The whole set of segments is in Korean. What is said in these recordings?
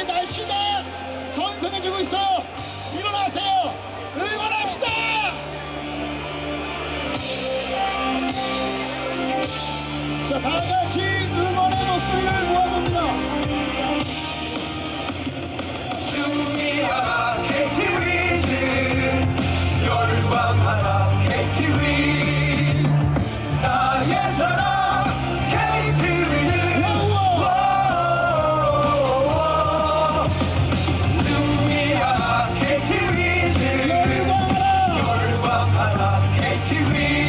이제 날씨가 선선해지고 있어요. 일어나세요. 응원합시다. 자, 다 같이 TV.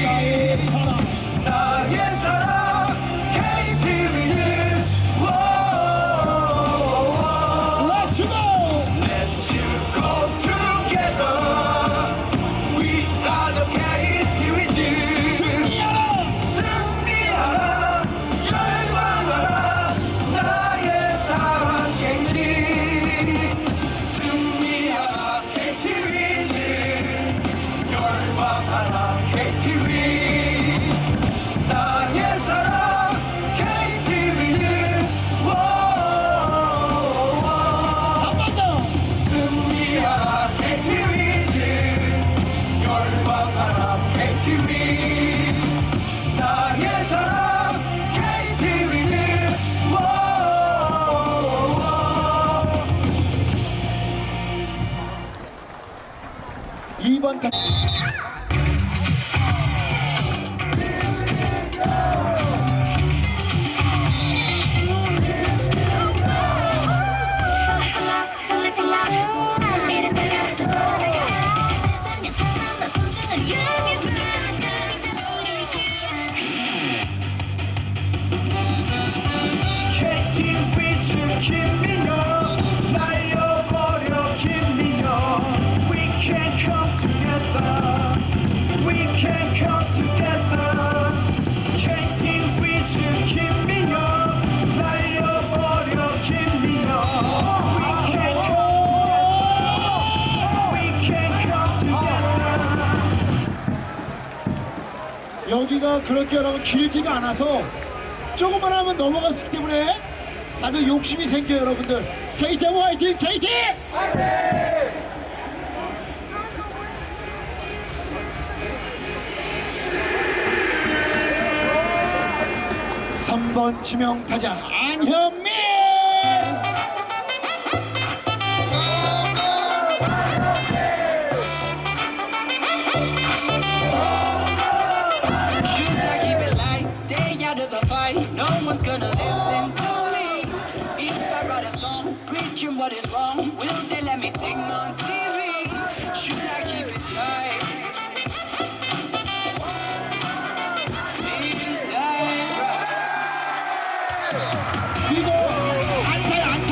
2번 타... 여기가 그렇게 여러분 길지가 않아서 조금만 하면 넘어갔기 때문에 다들 욕심이 생겨요 여러분들. KT 화이팅! KT 삼번 지명타자 안현민 the fight. No one's gonna listen to me. If I write a song, preaching what is wrong, will they let me sing on TV? Should I keep it light? Is that right? 이거 안타야 안타